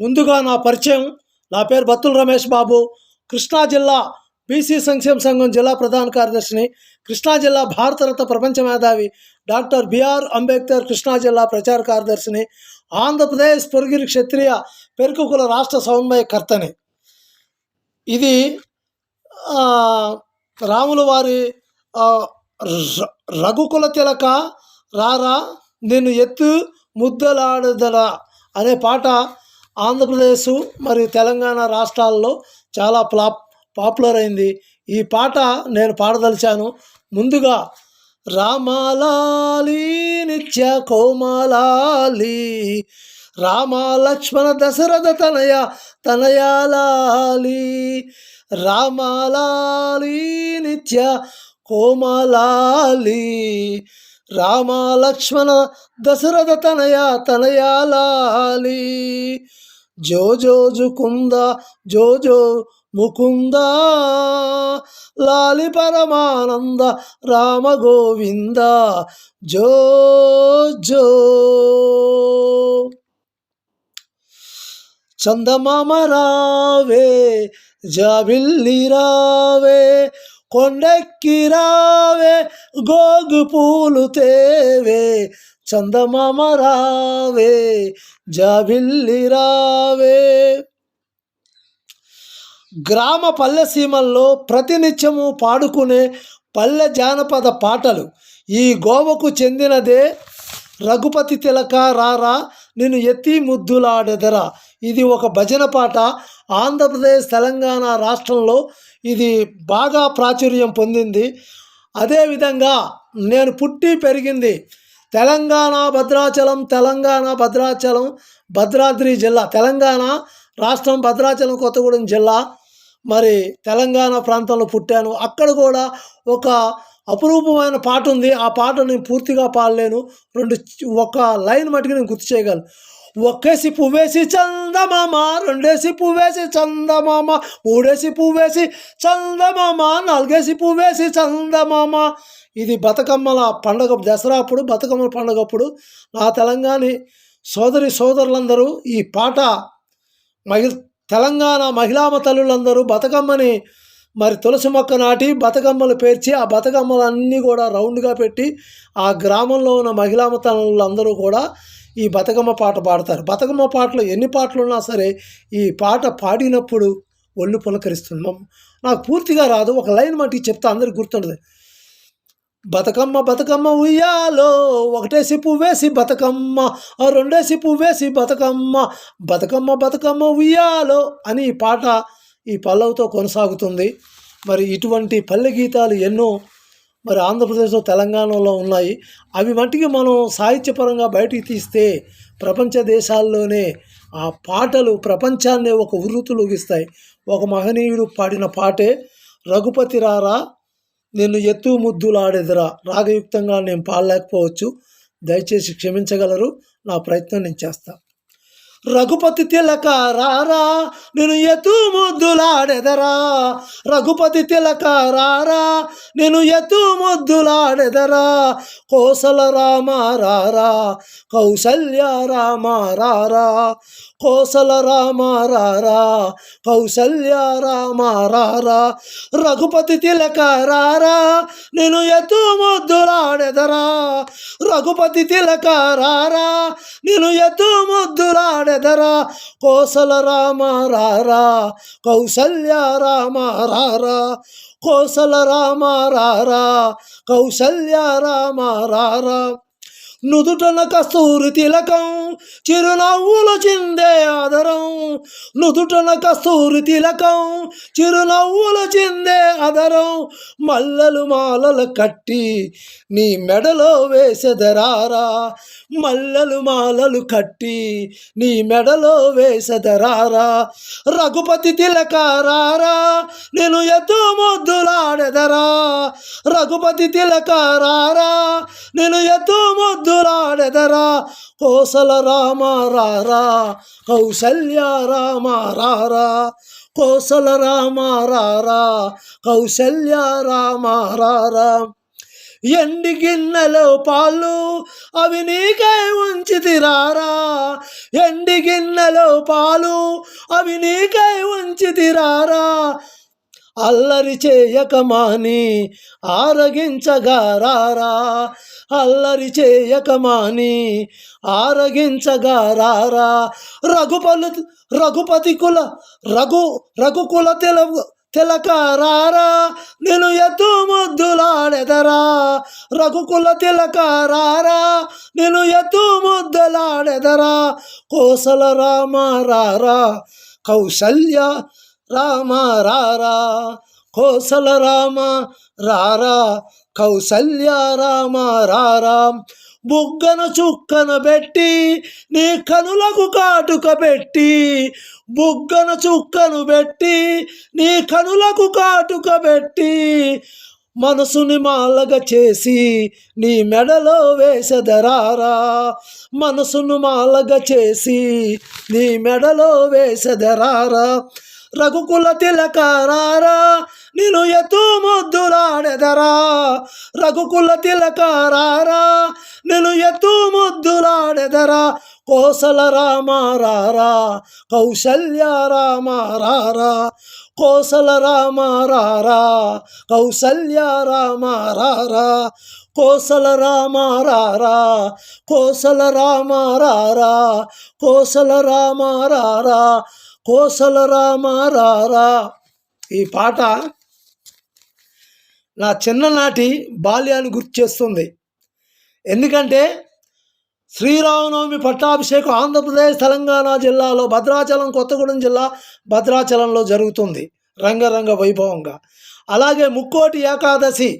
ముందుగా నా పరిచయం. నా పేరు బత్తుల రమేష్ బాబు. కృష్ణా జిల్లా బీసీ సంక్షేమ సంఘం జిల్లా ప్రధాన కార్యదర్శిని. కృష్ణా జిల్లా భారతరత్న ప్రపంచ మేధావి డాక్టర్ బిఆర్ అంబేద్కర్ కృష్ణా జిల్లా ప్రచార కార్యదర్శిని. ఆంధ్రప్రదేశ్ పొరుగిరి క్షత్రియ పెరుకుల రాష్ట్ర సమన్వయకర్తని ఇది రాముల వారి రఘుకుల తిలక రారా నేను ఎత్తు ముద్దలాడుదల అనే పాట ఆంధ్రప్రదేశ్ మరియు తెలంగాణ రాష్ట్రాల్లో చాలా ప్లా పాపులర్ అయింది. ఈ పాట నేను పాడదలిచాను. ముందుగా రామాలాలి నిత్య కోమాలాలి రామ లక్ష్మణ దశరథ తనయ తనయాలాలి రామాలాలి నిత్య కోమలాలి రామ లక్ష్మణ దశరథ తనయ తనయాలాలి జో జో జుకుంద జో జో ముకుంద లాలి పరమానంద రామ గోవింద జో జో. చందమామ రావే జాబిల్లి రావే కొండెక్కి రావే గోగు పూలు తేవే చందమామ రావే జాబిల్లి రావే. గ్రామ పల్లె సీమల్లో ప్రతినిత్యము పాడుకునే పల్లె జానపద పాటలు. ఈ గోవకు చెందినదే రఘుపతి తిలక రారా నిన్ను ఎత్తి ముద్దులాడెదరా. ఇది ఒక భజన పాట. ఆంధ్రప్రదేశ్ తెలంగాణ రాష్ట్రంలో ఇది బాగా ప్రాచుర్యం పొందింది. అదేవిధంగా నేను పుట్టి పెరిగింది తెలంగాణ భద్రాచలం తెలంగాణ భద్రాచలం భద్రాద్రి జిల్లా తెలంగాణ రాష్ట్రం భద్రాచలం కొత్తగూడెం జిల్లా. మరి తెలంగాణ ప్రాంతంలో పుట్టాను. అక్కడ కూడా ఒక అపురూపమైన పాట ఉంది. ఆ పాట నేను పూర్తిగా పాడలేను. రెండు ఒక లైన్ మటుకు నేను గుర్తు చేయగలను. ఒక్కేసి పువ్వేసి చందమామ రెండేసి పువ్వేసి చందమామ మూడేసి పువ్వేసి చందమామ నాలుగేసి పువ్వేసి చందమామ. ఇది బతుకమ్మల పండగ దసరా అప్పుడు బతుకమ్మల పండగ అప్పుడు నా తెలంగాణ సోదరి సోదరులందరూ ఈ పాట మహి తెలంగాణ మహిళామ తల్లులందరూ బతుకమ్మని మరి తులసి మొక్క నాటి బతుకమ్మలు పేర్చి ఆ బతుకమ్మలన్నీ కూడా రౌండ్గా పెట్టి ఆ గ్రామంలో ఉన్న మహిళామ తల్లులందరూ కూడా ఈ బతుకమ్మ పాట పాడతారు. బతుకమ్మ పాటలు ఎన్ని పాటలు ఉన్నా సరే ఈ పాట పాడినప్పుడు ఒళ్ళు పులకరిస్తుంది. నాకు పూర్తిగా రాదు. ఒక లైన్ మట్టి చెప్తే అందరికి గుర్తుండదు బతుకమ్మ బతుకమ్మ ఉయ్యాలో ఒకటేసి పువ్వేసి బతుకమ్మ రెండేసి పువ్వేసి బతుకమ్మ బతుకమ్మ బతుకమ్మ ఉయ్యాలో అని ఈ పాట ఈ పల్లవితో కొనసాగుతుంది. మరి ఇటువంటి పల్లె గీతాలు ఎన్నో మరి ఆంధ్రప్రదేశ్లో తెలంగాణలో ఉన్నాయి. అవి మట్టికి మనం సాహిత్యపరంగా బయటికి తీస్తే ప్రపంచ దేశాల్లోనే ఆ పాటలు ప్రపంచాన్నే ఒక ఉర్రుతులుగిస్తాయి ఒక మహనీయుడు పాడిన పాటే రఘుపతి రారా నిన్ను ఎత్తు ముద్దులాడెదరా. రాగయుక్తంగా నేను పాడలేకపోవచ్చు. దయచేసి క్షమించగలరు. నా ప్రయత్నం నేను చేస్తాను రఘుపతి తిలక రారా నేను ఎతు ముద్దులాడెదరా. రఘుపతి తిలక రారా నేను ఎతు ముద్దులాడెదరా. కోసల రామ రారా కౌసల్య రామ రారా కోసల రామ రారా కౌసల్య రామ రారా రఘుపతి తిలక రారా నేను ఎత్తు ముద్దులాడెదరా రఘుపతి తిలక రారా నేను ఎత్తు ముద్దులాడెదరా కోసల రామ రారా కౌసల్య రామ రారా కోసల రామ రారా కౌసల్య రామ రారా. నుదుటన కస్తూరి తిలకం చిరునవ్వులు చిందే ఆదరం. నుదుటన కస్తూరి తిలకం చిరునవ్వులు చిందే ఆదరం. మల్లలు మాలలు కట్టి నీ మెడలో వేసెదరారా. మల్లలు మాలలు కట్టి నీ మెడలో వేసెదరారా. రఘుపతి తిలకారారా నేను ఎత్తు ముద్దులాడెదరా. రఘుపతి తిలకారారా నేను ఎత్తు మొద్దురాడెదరా కోసల రామ రారా? కౌసల్య రామ రారా? కోసల రామ రారా? కౌసల్య రామ రారా? ఎండి గిన్నెలో పాలు అవి నీకై ఉంచితిరారా ఎండి గిన్నెలో పాలు అవి నీకై ఉంచితిరారా అల్లరి చేయకమాని ఆరగించగారారా అల్లరి చేయకమాని ఆరగించగారారా రఘుపలు రఘుపతి కుల రఘు రఘుకుల తెలుగు తిలకారారా నేను ఎత్తు ముద్దులాడెదరా రఘుకుల తిలకారారా నేను ఎత్తు ముద్దులాడెదరా కోసల రామారారా కౌసల్య రామ రారా కోసల రామ రారా కౌసల్య రామ రారా. బుగ్గన చుక్కన పెట్టి నీ కనులకు కాటుక పెట్టి బుగ్గన చుక్కను పెట్టి నీ కనులకు కాటుక పెట్టి మనసుని మాలగ చేసి నీ మెడలో వేసదరారా మనసును మాలగ చేసి నీ మెడలో వేసదరారా రఘుకుల తిలక రారా నేను ఎత్తు ముద్దులాడెదరా రఘుకుల తిలక రారా నేను ఎత్తు ముద్దులాడెదరా కోసల రామ రారా కౌశల్య రామ రారా. కోసల రామ రామారారా కౌసల్య రామారారా కోసల రామ రారా కోసల రామ రారా. కోసల రామ రారా కోసల రామారారా. ఈ పాట నా చిన్ననాటి బాల్యాన్ని గుర్తు చేస్తుంది. ఎందుకంటే శ్రీరామనవమి పట్టాభిషేకం ఆంధ్రప్రదేశ్ తెలంగాణ జిల్లాలో భద్రాచలం కొత్తగూడెం జిల్లా భద్రాచలంలో జరుగుతుంది రంగరంగ వైభవంగా. అలాగే ముక్కోటి ఏకాదశి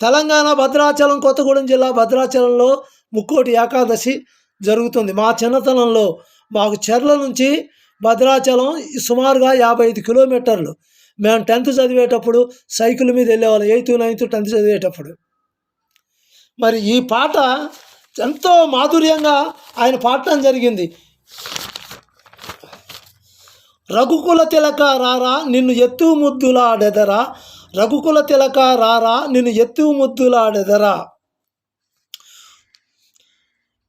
తెలంగాణ భద్రాచలం కొత్తగూడెం జిల్లా భద్రాచలంలో ముక్కోటి ఏకాదశి జరుగుతుంది. మా చిన్నతనంలో మాకు చెర్ల నుంచి భద్రాచలం సుమారుగా యాభై ఐదు కిలోమీటర్లు. మేము టెన్త్ చదివేటప్పుడు సైకిల్ మీద వెళ్ళేవాళ్ళం ఎయిత్ నైన్త్ టెన్త్ చదివేటప్పుడు. మరి ఈ పాట ఎంతో మాధుర్యంగా ఆయన పాడటం జరిగింది. రఘుకుల తిలక రారా నిన్ను ఎత్తు ముద్దులాడెదరా. రఘుకుల తిలక రారా నిన్ను ఎత్తు ముద్దులాడెదరా.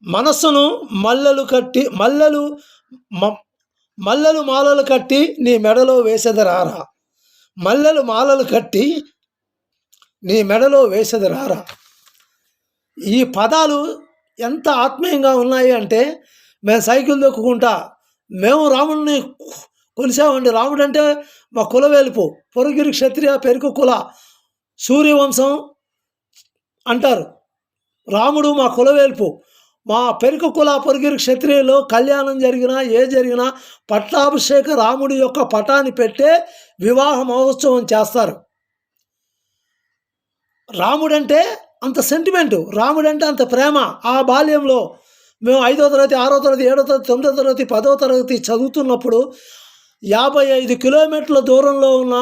మనస్సును మల్లెలు కట్టి మల్లెలు మల్లెలు మాలలు కట్టి నీ మెడలో వేసెదరారా? మల్లెలు మాలలు కట్టి నీ మెడలో వేసెదరారా? ఈ పదాలు ఎంత ఆత్మీయంగా ఉన్నాయి అంటే మేము సైకిల్ దొక్కుకుంటా మేము రాముడిని కొలిసామండి. రాముడు అంటే మా కుల వెలుపు పొరుగురి క్షత్రియ పెరుగు కుల సూర్యవంశం అంటారు. రాముడు మా కులవేల్పు. మా పెరుకు కుల పొరుగురి క్షత్రియులు కళ్యాణం జరిగినా ఏ జరిగినా పట్టాభిషేక రాముడి యొక్క పటాన్ని పెట్టే వివాహ మహోత్సవం చేస్తారు. రాముడంటే అంత సెంటిమెంటు రాముడంటే అంత ప్రేమ. ఆ బాల్యంలో మేము ఐదో తరగతి ఆరో తరగతి ఏడో తరగతి తొమ్మిదో తరగతి పదో తరగతి చదువుతున్నప్పుడు యాభై ఐదు కిలోమీటర్ల దూరంలో ఉన్న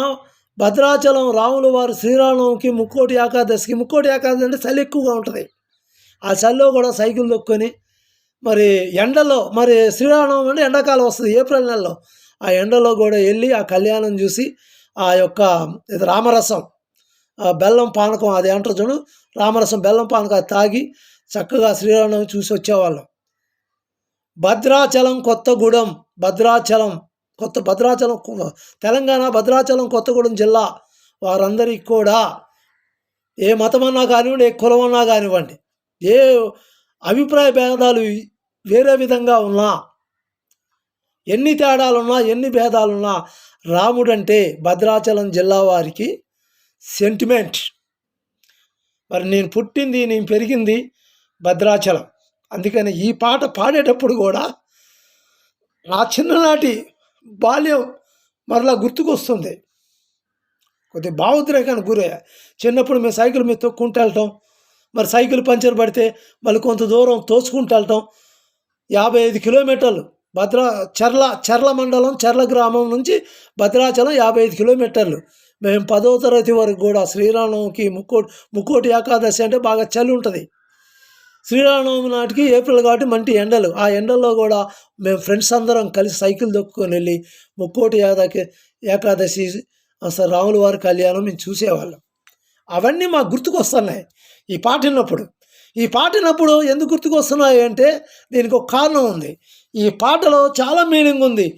భద్రాచలం రాముల వారు శ్రీరామనవమికి ముక్కోటి ఏకాదశికి ముక్కోటి ఏకాదశి అంటే చలి ఎక్కువగా ఉంటుంది. ఆ చలిలో కూడా సైకిల్ దొక్కుని మరి ఎండలో మరి శ్రీరామనవమి అంటే ఎండాకాలం వస్తుంది ఏప్రిల్ నెలలో. ఆ ఎండలో కూడా వెళ్ళి ఆ కళ్యాణం చూసి ఆ యొక్క ఇది రామరసం ఆ బెల్లం పానకం అది అంటారు చూడు రామరసం బెల్లం పానకం తాగి చక్కగా శ్రీరామనవమి చూసి వచ్చేవాళ్ళం. భద్రాచలం కొత్తగూడెం భద్రాచలం కొత్త భద్రాచలం తెలంగాణ భద్రాచలం కొత్తగూడెం జిల్లా వారందరికీ కూడా ఏ మతమన్నా కానివ్వండి ఏ కులమన్నా కానివ్వండి ఏ అభిప్రాయ భేదాలు వేరే విధంగా ఉన్నా ఎన్ని తేడాలున్నా ఎన్ని భేదాలున్నా రాముడంటే భద్రాచలం జిల్లా వారికి సెంటిమెంట్. మరి నేను పుట్టింది నేను పెరిగింది భద్రాచలం. అందుకని ఈ పాట పాడేటప్పుడు కూడా నా చిన్ననాటి బాల్యం మరలా గుర్తుకొస్తుంది. కొద్దిగా భావోద్రేకానికి గురయ్యా. చిన్నప్పుడు మేము సైకిల్ మీద తొక్కుంటూ వెళ్ళటం మరి సైకిల్ పంచర్ పడితే మళ్ళీ కొంత దూరం తోసుకుంటూ వెళ్ళటం. యాభై ఐదు కిలోమీటర్లు భద్రా చర్ల చర్ల మండలం చర్ల గ్రామం నుంచి భద్రాచలం యాభై ఐదు కిలోమీటర్లు. మేము పదో తరగతి వరకు కూడా శ్రీరామనవమికి ముక్కోటి ముక్కోటి ఏకాదశి అంటే బాగా చలి ఉంటుంది. శ్రీరామనవమి నాటికి ఏప్రిల్ కాబట్టి మంచి ఎండలు. ఆ ఎండల్లో కూడా మేము ఫ్రెండ్స్ అందరం కలిసి సైకిల్ దొక్కుని వెళ్ళి ముక్కోటి ఏదాకి ఏకాదశి అసలు రాముల వారి కళ్యాణం మేము చూసేవాళ్ళం. అవన్నీ మాకు గుర్తుకొస్తున్నాయి. ఈ పాట విన్నప్పుడు. ఈ పాట విన్నప్పుడు ఎందుకు గుర్తుకొస్తున్నాయి అంటే దీనికి ఒక కారణం ఉంది. ఈ పాటలో చాలా మీనింగ్ ఉంది.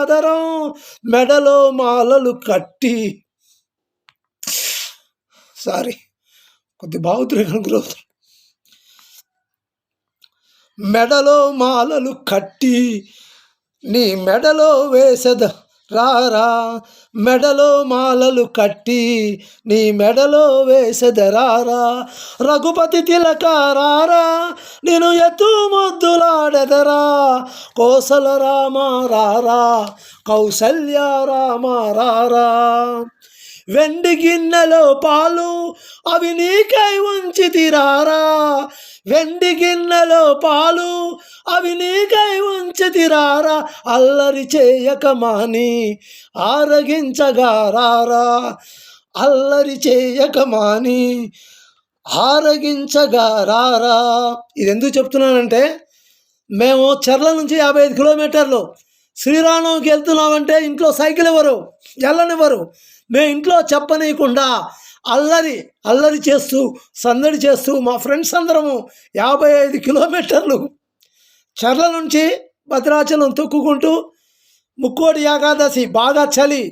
అదరం మెడలో మాలలు కట్టి. సారీ కొద్ది భావోద్రేకం గురవుతుంది మెడలో మాలలు కట్టి నీ మెడలో వేసద రారా మెడలో మాలలు కట్టి నీ మెడలో వేసెదరారా రఘుపతి తిలక రారా నేను ఎత్తు ముద్దులాడెదరా. కోసల రామ రారా కౌసల్య రామ రారా. వెండి గిన్నెలో పాలు అవి నీకై ఉంచితిరారా వెండి గిన్నెలో పాలు అవి నీకై ఉంచితిరారా అల్లరి చేయక మాని ఆరగించగారారా? అల్లరి చేయక మాని ఆరగించగారారా? ఇది ఎందుకు చెప్తున్నానంటే మేము చెర్ల నుంచి యాభై ఐదు కిలోమీటర్లు శ్రీరామంకి వెళ్తున్నామంటే ఇంట్లో సైకిల్ ఇవ్వరు వెళ్ళనివ్వరు మేము ఇంట్లో చెప్పనీయకుండా అల్లరి అల్లరి చేస్తూ సందడి చేస్తూ మా ఫ్రెండ్స్ అందరము యాభై ఐదు కిలోమీటర్లు చెర్ల నుంచి భద్రాచలం తొక్కుకుంటూ ముక్కోటి ఏకాదశి బాగా చలి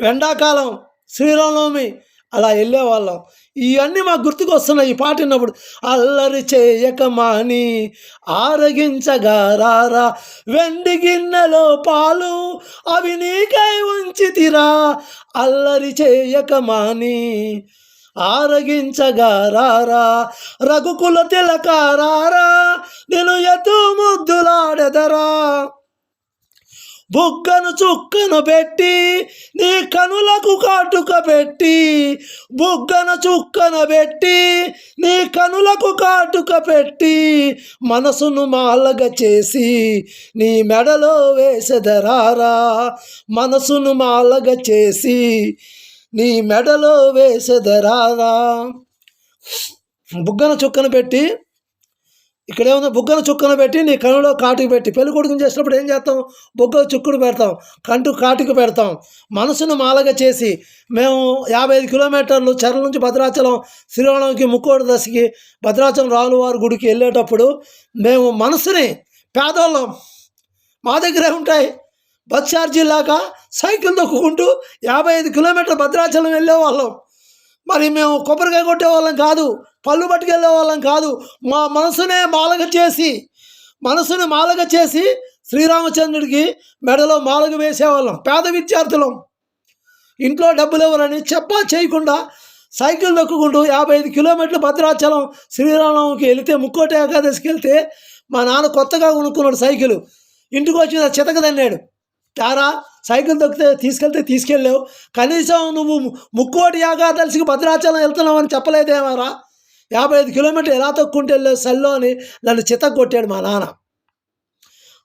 ఎండాకాలం శ్రీరామనవమి అలా వెళ్ళేవాళ్ళం. ఇవన్నీ మాకు గుర్తుకు వస్తున్నాయి ఈ పాట విన్నప్పుడు అల్లరి చేయక మాని ఆరగించగారారా వెండి గిన్నెలో పాలు అవి నీకై ఉంచితిరా అల్లరి చేయక మాని ఆరగించగారారా రఘుకుల తిలక రారా నేను ఎత్తు ముద్దులాడెదరా. బుగ్గను చుక్కను పెట్టి నీ కనులకు కాటుక పెట్టి బుగ్గను చుక్కను పెట్టి నీ కనులకు కాటుక పెట్టి మనసును మాలగ చేసి నీ మెడలో వేసెదరారా మనసును మాలగ చేసి నీ మెడలో వేసెదరారా. బుగ్గన చుక్కను పెట్టి ఇక్కడ ఏముంది బుగ్గను చుక్కను పెట్టి నీ కనులో కాటుకు పెట్టి పెళ్ళి కొడుకుని చేసినప్పుడు ఏం చేస్తాం? బుగ్గ చుక్కుడు పెడతాం కంటు కాటుకు పెడతాం. మనసును మాలగా చేసి మేము యాభై ఐదు కిలోమీటర్లు చెరల నుంచి భద్రాచలం శ్రీరామంకి ముక్కోటి దశకి భద్రాచలం రావులవారి గుడికి వెళ్ళేటప్పుడు మేము మనసుని పేదోళ్ళం. మా దగ్గరే ఉంటాయి. బస్ ఛార్జీ లాగా సైకిల్ తొక్కుకుంటూ యాభై ఐదు కిలోమీటర్లు భద్రాచలం వెళ్ళేవాళ్ళం. మరి మేము కొబ్బరికాయ కొట్టేవాళ్ళం కాదు పళ్ళు పట్టుకెళ్ళే వాళ్ళం కాదు. మా మనసునే మాలగ చేసి మనసుని మాలగ చేసి శ్రీరామచంద్రుడికి మెడలో మాలగ వేసేవాళ్ళం పేద విద్యార్థులం. ఇంట్లో డబ్బులు ఎవరని చెప్పా చేయకుండా సైకిల్ దొక్కుకుంటూ యాభై ఐదు కిలోమీటర్లు భద్రాచలం శ్రీరామంకి వెళితే ముక్కోటి ఏకాదశికి వెళ్తే మా నాన్న కొత్తగా కొనుక్కున్నాడు సైకిల్. ఇంటికి వచ్చి చితకదన్నాడు తారా సైకిల్ దొక్కితే తీసుకెళ్తే తీసుకెళ్ళావు. కనీసం నువ్వు ముక్కోటి ఏకాదశికి భద్రాచలం వెళ్తున్నావు అని చెప్పలేదేమారా? యాభై ఐదు కిలోమీటర్లు ఎలా తొక్కుంటే వెళ్ళావు సెల్లో అని నన్ను చిత్త కొట్టాడు మా నాన్న.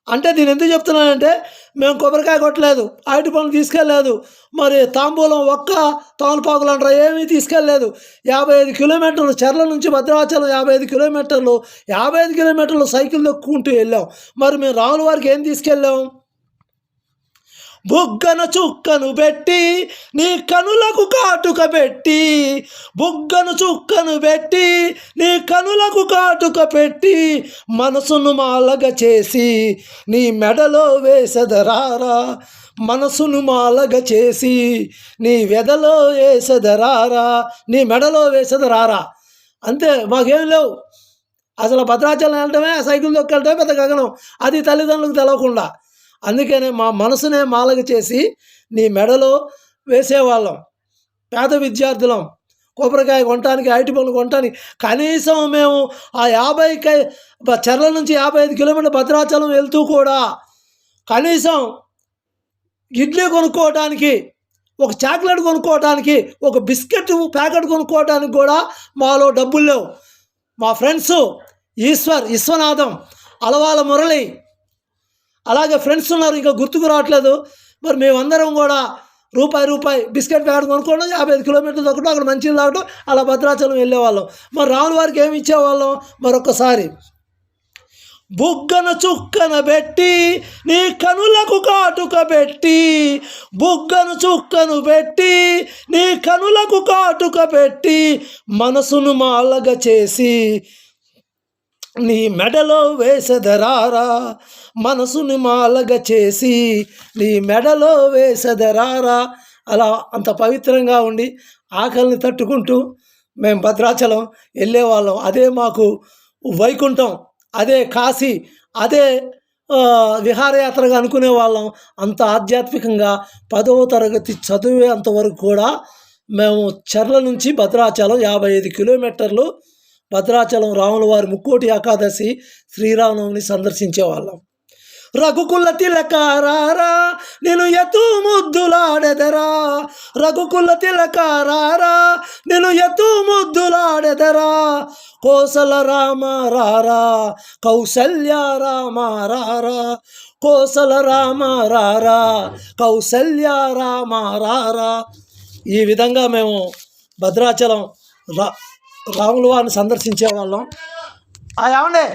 అంటే నేను ఎందుకు చెప్తున్నానంటే మేము కొబ్బరికాయ కొట్టలేదు అరటి పనులు తీసుకెళ్ళలేదు మరి తాంబూలం ఒక్క తోలపాకులు అంటారా ఏమీ తీసుకెళ్ళలేదు. యాభై ఐదు కిలోమీటర్లు చెర్ల నుంచి భద్రాచలం యాభై ఐదు కిలోమీటర్లు యాభై ఐదు కిలోమీటర్లు సైకిల్ తొక్కుంటూ వెళ్ళాం. మరి మేము రాముల వారికి ఏం తీసుకెళ్ళాం? బుగ్గన చుక్కను పెట్టి నీ కనులకు కాటుక పెట్టి బుగ్గను చుక్కను పెట్టి నీ కనులకు కాటుక పెట్టి మనసును మాలగ చేసి నీ మెడలో వేసదరారా మనసును మాలగ చేసి నీ వెదలో వేసదరారా నీ మెడలో వేసదరారా. అంతే మాకేం లేవు. అసలు భద్రాచలం వెళ్ళటమే సైకిల్ దొక్కెళ్ళటమే పెద్ద గగనం. అది తల్లిదండ్రులకు తెలవకుండా. అందుకనే మా మనసునే మాలగ చేసి నీ మెడలో వేసేవాళ్ళం. పేద విద్యార్థులం కొబ్బరికాయ కొనటానికి ఐటి పనులు కొనటానికి కనీసం మేము ఆ యాభై కై చెర్ల నుంచి యాభై ఐదు కిలోమీటర్ భద్రాచలం వెళ్తూ కూడా కనీసం ఇడ్లీ కొనుక్కోవడానికి ఒక చాక్లెట్ కొనుక్కోవడానికి ఒక బిస్కెట్ ప్యాకెట్ కొనుక్కోవడానికి కూడా మాలో డబ్బులు లేవు. మా ఫ్రెండ్స్ ఈశ్వర్ విశ్వనాథం అలవాల మురళి అలాగే ఫ్రెండ్స్ ఉన్నారు ఇంకా గుర్తుకు రావట్లేదు. మరి మేమందరం కూడా రూపాయి రూపాయి బిస్కెట్ ప్యాకెట్ కొనుక్కోవడం యాభై ఐదు కిలోమీటర్లు తగ్గడం అక్కడ మంచిగా తాగడం అలా భద్రాచలం వెళ్ళేవాళ్ళం. మరి రాముల వారికి ఏమి ఇచ్చేవాళ్ళం? మరొకసారి బుగ్గన చుక్కన పెట్టి నీ కనులకు కాటుక పెట్టి బుగ్గను చుక్కను పెట్టి నీ కనులకు కాటుక పెట్టి మనసును మాలగ చేసి నీ మెడలో వేసదరారా మనసుని మాలగ చేసి నీ మెడలో వేసదరారా. అలా అంత పవిత్రంగా ఉండి ఆకలిని తట్టుకుంటూ మేము భద్రాచలం వెళ్ళేవాళ్ళం. అదే మాకు వైకుంఠం అదే కాశీ అదే విహారయాత్రగా అనుకునే వాళ్ళం అంత ఆధ్యాత్మికంగా పదవ తరగతి చదివేంతవరకు కూడా మేము చెర్ల నుంచి భద్రాచలం యాభై ఐదు కిలోమీటర్లు భద్రాచలం రాముల వారి ముక్కోటి ఏకాదశి శ్రీరామనవమిని సందర్శించేవాళ్ళం. రఘుకుల తిలకారారా నేను ఎతు ముద్దులాడెదరా. రఘుకుల తిలకారారా నేను ఎతు ముద్దులాడెదరా. కోసల రామ రారా కౌసల్య రామ రారా. కోసల రామ రారా కౌసల్య రామ రారా. ఈ విధంగా మేము భద్రాచలం రా రాముల వారిని సందర్శించే వాళ్ళం ఏమండే